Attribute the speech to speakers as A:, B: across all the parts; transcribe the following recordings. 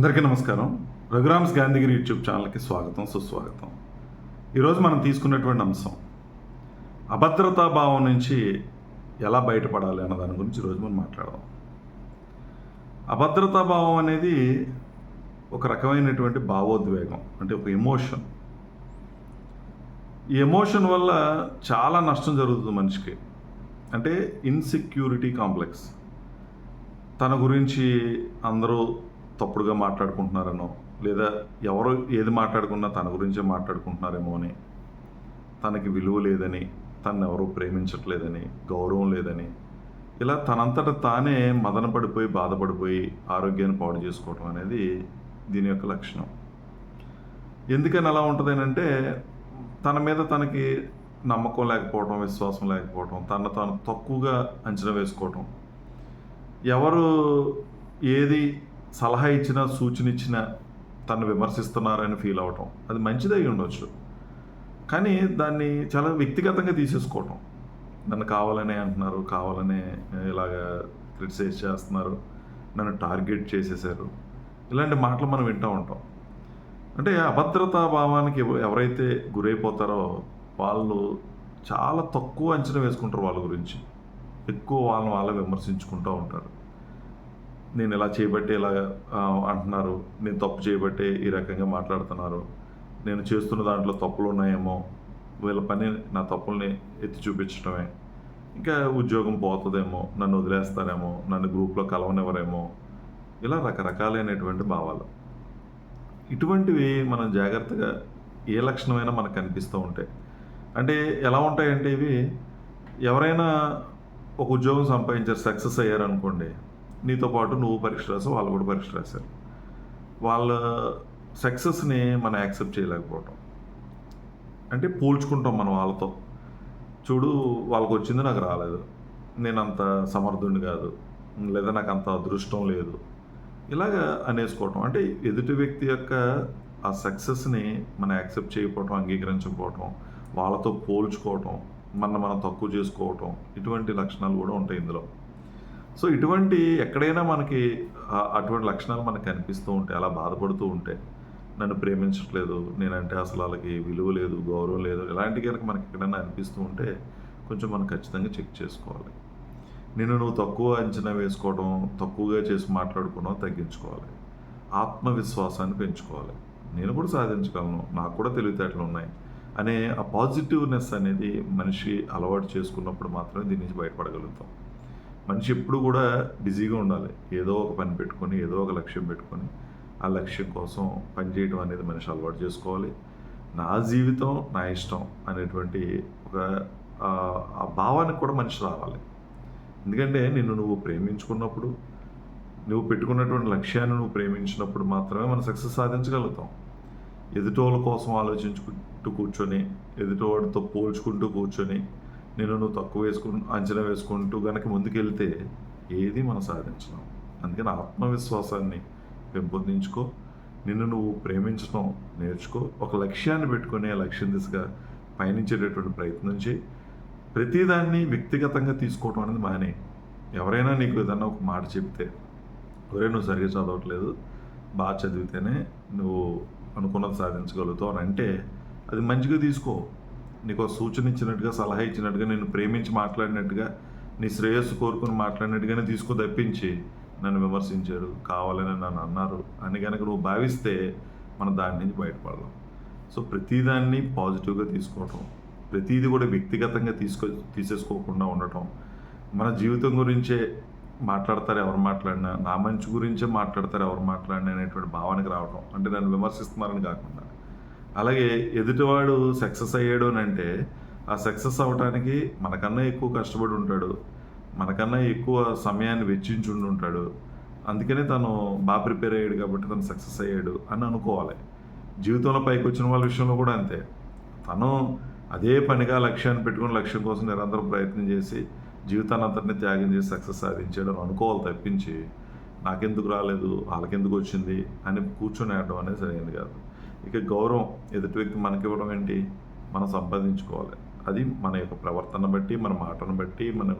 A: అందరికీ నమస్కారం. రఘురామ్స్ గాంధీగిరి యూట్యూబ్ ఛానల్కి స్వాగతం సుస్వాగతం. ఈరోజు మనం తీసుకున్నటువంటి అంశం అభద్రతా భావం నుంచి ఎలా బయటపడాలి అన్న దాని గురించి ఈరోజు మనం మాట్లాడదాం. అభద్రతా భావం అనేది ఒక రకమైనటువంటి భావోద్వేగం అంటే ఒక ఎమోషన్ ఈ ఎమోషన్ వల్ల చాలా నష్టం జరుగుతుంది మనిషికి. అంటే ఇన్సెక్యూరిటీ కాంప్లెక్స్ తన గురించి అందరూ తప్పుడుగా మాట్లాడుకుంటున్నారనో లేదా ఎవరు ఏది మాట్లాడుకున్నా తన గురించే మాట్లాడుకుంటున్నారేమో అని తనకి విలువ లేదని తను ఎవరు ప్రేమించట్లేదని గౌరవం లేదని ఇలా తనంతట తానే మదన పడిపోయి బాధపడిపోయి ఆరోగ్యాన్ని పాడు చేసుకోవడం అనేది దీని యొక్క లక్షణం. ఎందుకని అలా ఉంటుందేనంటే తన మీద తనకి నమ్మకం లేకపోవడం విశ్వాసం లేకపోవడం తన తాను తక్కువగా అంచనా వేసుకోవటం. ఎవరు ఏది సలహా ఇచ్చిన సూచన ఇచ్చిన తను విమర్శిస్తున్నారని ఫీల్ అవటం. అది మంచిదై ఉండొచ్చు. కానీ దాన్ని చాలా వ్యక్తిగతంగా తీసేసుకోవటం. నన్ను కావాలనే అంటున్నారు కావాలనే ఇలాగా క్రిటిసైజ్ చేస్తున్నారు నన్ను టార్గెట్ చేసేసారు. ఇలాంటి మాటలు మనం వింటూ ఉంటాం. అంటే అభద్రతా భావానికి ఎవరైతే గురైపోతారో వాళ్ళు చాలా తక్కువ అంచనా వేసుకుంటారు వాళ్ళ గురించి. ఎక్కువ వాళ్ళని వాళ్ళే విమర్శించుకుంటూ ఉంటారు. నేను ఇలా చేయబట్టే ఇలా అంటున్నారు. నేను తప్పు చేయబట్టే ఈ రకంగా మాట్లాడుతున్నారు. నేను చేస్తున్న దాంట్లో తప్పులు ఉన్నాయేమో. వీళ్ళ పని నా తప్పుల్ని ఎత్తి చూపించడమే ఇంకా ఉద్యోగం పోతుందేమో నన్ను వదిలేస్తారేమో నన్ను గ్రూప్లో కలవనివ్వరేమో. ఇలా రకరకాలైనటువంటి భావాలు. ఇటువంటివి మనం జాగ్రత్తగా ఏ లక్షణమైనా మనకు కనిపిస్తూ ఉంటాయి. అంటే ఎలా ఉంటాయంటే ఇవి ఎవరైనా ఒక ఉద్యోగం సంపాదించారు సక్సెస్ అయ్యారనుకోండి నీతో పాటు నువ్వు పరీక్ష రాసావు వాళ్ళు కూడా పరీక్ష రాశారు. వాళ్ళ సక్సెస్ని మనం యాక్సెప్ట్ చేయలేకపోవటం. అంటే పోల్చుకుంటాం మనం వాళ్ళతో. చూడు వాళ్ళకి వచ్చింది నాకు రాలేదు. నేను అంత సమర్థుడిని కాదు. లేదా నాకు అంత అదృష్టం లేదు. ఇలాగా అనేసుకోవటం. అంటే ఎదుటి వ్యక్తి యొక్క ఆ సక్సెస్ని మనం యాక్సెప్ట్ చేయకపోవటం అంగీకరించకపోవటం వాళ్ళతో పోల్చుకోవటం మన మనం తక్కువ చేసుకోవటం ఇటువంటి లక్షణాలు కూడా ఉంటాయి ఇందులో. సో ఇటువంటి ఎక్కడైనా మనకి అటువంటి లక్షణాలు మనకు కనిపిస్తూ ఉంటాయి అలా బాధపడుతూ ఉంటే నన్ను ప్రేమించట్లేదు నేనంటే అసలు వాళ్ళకి విలువ లేదు గౌరవం లేదు ఇలాంటి కనుక మనకి ఎక్కడైనా అనిపిస్తూ ఉంటే కొంచెం మనం ఖచ్చితంగా చెక్ చేసుకోవాలి. నేను నువ్వు తక్కువ అంచనా వేసుకోవడం తక్కువగా చేసి మాట్లాడుకోవడం తగ్గించుకోవాలి. ఆత్మవిశ్వాసాన్ని పెంచుకోవాలి. నేను కూడా సాధించగలను నాకు కూడా తెలివితేటలు ఉన్నాయి అనే ఆ పాజిటివ్నెస్ అనేది మనిషి అలవాటు చేసుకున్నప్పుడు మాత్రమే దీని నుంచి బయటపడగలుగుతాం. మనిషి ఎప్పుడు కూడా బిజీగా ఉండాలి. ఏదో ఒక పని పెట్టుకొని ఏదో ఒక లక్ష్యం పెట్టుకొని ఆ లక్ష్యం కోసం పనిచేయడం అనేది మనిషి అలవాటు చేసుకోవాలి. నా జీవితం నా ఇష్టం అనేటువంటి ఒక ఆ, భావానికి కూడా మనిషి రావాలి. ఎందుకంటే నిన్ను నువ్వు ప్రేమించుకున్నప్పుడు నువ్వు పెట్టుకున్నటువంటి లక్ష్యాన్ని నువ్వు ప్రేమించినప్పుడు మాత్రమే మనం సక్సెస్ సాధించగలుగుతాం. ఎదుటోళ్ళ కోసం ఆలోచించుకుంటూ కూర్చొని ఎదుటోడితో పోల్చుకుంటూ కూర్చొని నేను నువ్వు తక్కువ వేసుకు అంచనా వేసుకుంటూ గనక ముందుకెళ్తే ఏది మనం సాధించడం అందుకని ఆత్మవిశ్వాసాన్ని పెంపొందించుకో నిన్ను నువ్వు ప్రేమించడం నేర్చుకో ఒక లక్ష్యాన్ని పెట్టుకునే ఆ లక్ష్యం దిశగా పయనించేటటువంటి ప్రయత్నం చేయి. ప్రతిదాన్ని వ్యక్తిగతంగా తీసుకోవడం అనేది మానే. ఎవరైనా నీకు ఏదన్నా ఒక మాట చెప్తే ఒరే నువ్వు సరిగ్గా చదవట్లేదు బాగా చదివితేనే నువ్వు అనుకున్నది సాధించగలుగుతావు అని అంటే అది మంచిగా తీసుకో. నీకు సూచన ఇచ్చినట్టుగా సలహా ఇచ్చినట్టుగా నేను ప్రేమించి మాట్లాడినట్టుగా నీ శ్రేయస్సు కోరుకుని మాట్లాడినట్టుగానే తీసుకో తప్పించి నన్ను విమర్శించాడు కావాలని నన్ను అన్నారు. అని కనుక నువ్వు భావిస్తే మనం దాని నుంచి బయటపడదాం. సో ప్రతిదాన్ని పాజిటివ్గా తీసుకోవటం ప్రతిదీ కూడా వ్యక్తిగతంగా తీసుకో తీసేసుకోకుండా ఉండటం మన జీవితం గురించే మాట్లాడతారు ఎవరు మాట్లాడినా నా మంచి గురించే మాట్లాడతారు ఎవరు మాట్లాడినా అనేటువంటి భావనకి రావటం అంటే నన్ను విమర్శిస్తున్నారని కాకుండా. అలాగే ఎదుటివాడు సక్సెస్ అయ్యాడు అని అంటే ఆ సక్సెస్ అవ్వటానికి మనకన్నా ఎక్కువ కష్టపడి ఉంటాడు. మనకన్నా ఎక్కువ సమయాన్ని వెచ్చించుండి ఉంటాడు. అందుకనే తను బాగా ప్రిపేర్ అయ్యాడు కాబట్టి తను సక్సెస్ అయ్యాడు అని అనుకోవాలి. జీవితంలో పైకి వచ్చిన వాళ్ళ విషయంలో కూడా అంతే. తను అదే పనిగా లక్ష్యాన్ని పెట్టుకుని లక్ష్యం కోసం నిరంతరం ప్రయత్నం చేసి జీవితాన్ని అంతటిని త్యాగం చేసి సక్సెస్ సాధించాడు అని అనుకోవాలి తప్పించి నాకెందుకు రాలేదు వాళ్ళకెందుకు వచ్చింది అని కూర్చొని ఆడడం అనేది సరైనది కాదు. ఇక గౌరవం ఎదుటి వ్యక్తి మనకి ఇవ్వడం ఏంటి? మనం సంపాదించుకోవాలి. అది మన యొక్క ప్రవర్తన బట్టి మన మాటను బట్టి మన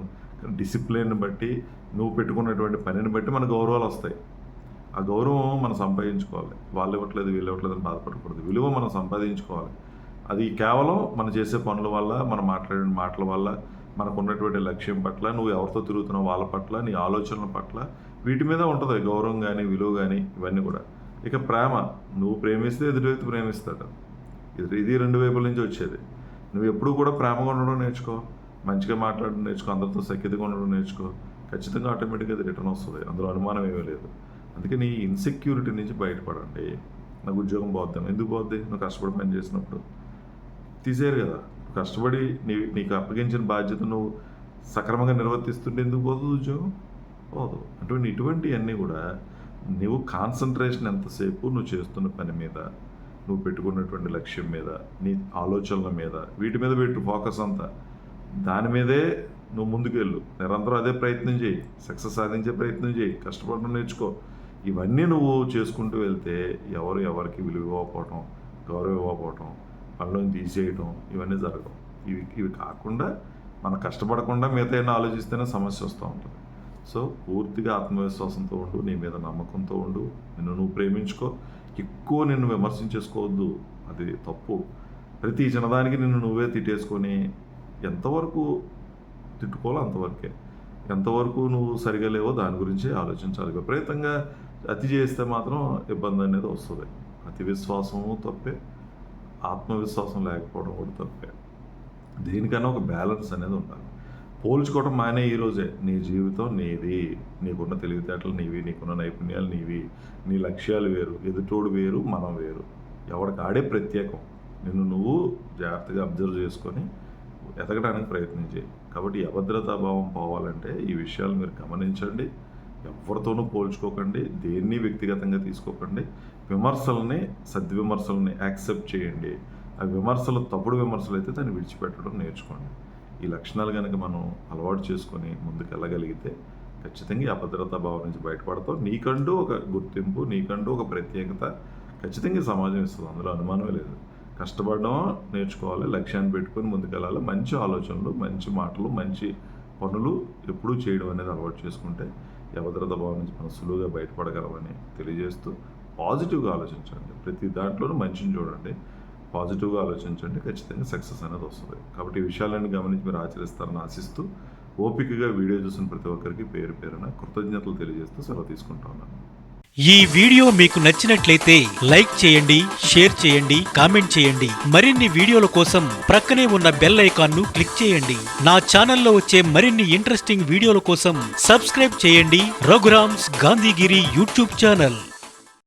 A: డిసిప్లిన్ బట్టి నువ్వు పెట్టుకున్నటువంటి పనిని బట్టి మన గౌరవాలు వస్తాయి. ఆ గౌరవం మనం సంపాదించుకోవాలి. వాళ్ళు ఇవ్వట్లేదు వీళ్ళు ఇవ్వట్లేదు అని బాధపడకూడదు. విలువ మనం సంపాదించుకోవాలి. అది కేవలం మనం చేసే పనుల వల్ల మనం మాట్లాడిన మాటల వల్ల మనకు ఉన్నటువంటి లక్ష్యం పట్ల నువ్వు ఎవరితో తిరుగుతున్నావు వాళ్ళ పట్ల నీ ఆలోచనల పట్ల వీటి మీద ఉంటుంది గౌరవం కానీ విలువ కానీ ఇవన్నీ కూడా. ఇక ప్రేమ నువ్వు ప్రేమిస్తే ఎదుటి వ్యక్తి ప్రేమిస్తాడు. ఇది ఇది రెండు వైపుల నుంచి వచ్చేది. నువ్వు ఎప్పుడు కూడా ప్రేమగా ఉండడం నేర్చుకో మంచిగా మాట్లాడడం నేర్చుకో అందరితో సఖ్యతగా ఉండడం నేర్చుకో ఖచ్చితంగా ఆటోమేటిక్గా అది రిటర్న్ వస్తుంది. అందులో అనుమానం ఏమీ లేదు. అందుకే నీ ఇన్సెక్యూరిటీ నుంచి బయటపడండి. నాకు ఉద్యోగం పోద్దాం. ఎందుకు పోద్ది? నువ్వు కష్టపడి పని చేసినప్పుడు. తీసేయరు కదా. కష్టపడి నీ నీకు అప్పగించిన బాధ్యత నువ్వు సక్రమంగా నిర్వర్తిస్తుంటే ఎందుకు పోతుంది ఉద్యోగం? పోదు. అటువంటి ఇటువంటివన్నీ కూడా నువ్వు కాన్సన్ట్రేషన్ ఎంతసేపు నువ్వు చేస్తున్న పని మీద నువ్వు పెట్టుకున్నటువంటి లక్ష్యం మీద నీ ఆలోచనల మీద వీటి మీద పెట్టు ఫోకస్ అంతా. దాని మీదే నువ్వు ముందుకెళ్ళు. నిరంతరం అదే ప్రయత్నం చేయి. సక్సెస్ సాధించే ప్రయత్నం చేయి. కష్టపడడం నేర్చుకో. ఇవన్నీ నువ్వు చేసుకుంటూ వెళ్తే ఎవరు ఎవరికి విలువ ఇవ్వకపోవటం గౌరవం ఇవ్వకపోవటం పనులను తీసేయటం ఇవన్నీ జరగవు. ఇవి ఇవి కాకుండా మనం కష్టపడకుండా మిగతా ఏమైనా ఆలోచిస్తేనే సమస్య వస్తూ ఉంటుంది. సో పూర్తిగా ఆత్మవిశ్వాసంతో ఉండు నీ మీద నమ్మకంతో ఉండు నిన్ను నువ్వు ప్రేమించుకో. ఎక్కువ నిన్ను విమర్శించేసుకోవద్దు. అది తప్పు. ప్రతి చిన్నదానికి నిన్ను నువ్వే తిట్టేసుకొని ఎంతవరకు తిట్టుకోవాలో అంతవరకే. ఎంతవరకు నువ్వు సరిగా లేవో దాని గురించి ఆలోచించాలి. విపరీతంగా అతి చేస్తే మాత్రం ఇబ్బంది అనేది వస్తుంది. అతి విశ్వాసము తప్పే. ఆత్మవిశ్వాసం లేకపోవడం కూడా తప్పే. దేనికైనా ఒక బ్యాలెన్స్ అనేది ఉండాలి. పోల్చుకోవడం మానే ఈరోజే నీ జీవితం నీది. నీకున్న తెలివితేటలు నీవి నీకున్న నైపుణ్యాలు నీవి. నీ లక్ష్యాలు వేరు ఎదుటోడు వేరు మనం వేరు. ఎవరికి ఆడే ప్రత్యేకం. నిన్ను నువ్వు జాగ్రత్తగా అబ్జర్వ్ చేసుకొని ఎదగడానికి ప్రయత్నించే కాబట్టి అభద్రతా భావం పోవాలంటే ఈ విషయాలు మీరు గమనించండి. ఎవరితోనూ పోల్చుకోకండి. దేన్ని వ్యక్తిగతంగా తీసుకోకండి. విమర్శల్ని సద్విమర్శల్ని యాక్సెప్ట్ చేయండి. ఆ విమర్శలు తప్పుడు విమర్శలు అయితే దాన్ని విడిచిపెట్టడం నేర్చుకోండి. ఈ లక్షణాలు కనుక మనం అలవాటు చేసుకొని ముందుకు వెళ్ళగలిగితే ఖచ్చితంగా ఈ అభద్రతా భావం నుంచి బయటపడతాం. నీకంటూ ఒక గుర్తింపు నీకంటూ ఒక ప్రత్యేకత ఖచ్చితంగా సమాజం ఇస్తుంది. అందులో అనుమానమే లేదు. కష్టపడడం నేర్చుకోవాలి లక్ష్యాన్ని పెట్టుకొని ముందుకెళ్ళాలి. మంచి ఆలోచనలు మంచి మాటలు మంచి పనులు ఎప్పుడూ చేయడం అనేది అలవాటు చేసుకుంటే ఈ అభద్రత భావం నుంచి మనం సులువుగా బయటపడగలమని తెలియజేస్తూ పాజిటివ్గా ఆలోచించండి. ప్రతి దాంట్లోనూ మంచిని చూడండి. పాజిటివ్గా ఆలోచించండి. ఖచ్చితంగా సక్సెస్ అనేది వస్తుంది. కాబట్టి ఈ విషయాలను గమనించి మీరు ఆచరిస్తారని ఆశిస్తూ ఓపికగా వీడియో చూసిన ప్రతి ఒక్కరికి పేరు పేరున కృతజ్ఞతలు తెలియజేస్తూ సెలవు తీసుకుంటా ఉన్నాను.
B: ఈ వీడియో మీకు నచ్చినట్లయితే లైక్ చేయండి షేర్ చేయండి కామెంట్ చేయండి. మరిన్ని వీడియోల కోసం ప్రక్కనే ఉన్న బెల్ ఐకాన్ను క్లిక్ చేయండి. నా ఛానల్లో వచ్చే మరిన్ని ఇంట్రెస్టింగ్ వీడియోల కోసం సబ్స్క్రైబ్ చేయండి. Raghuram's Gandhigiri YouTube channel.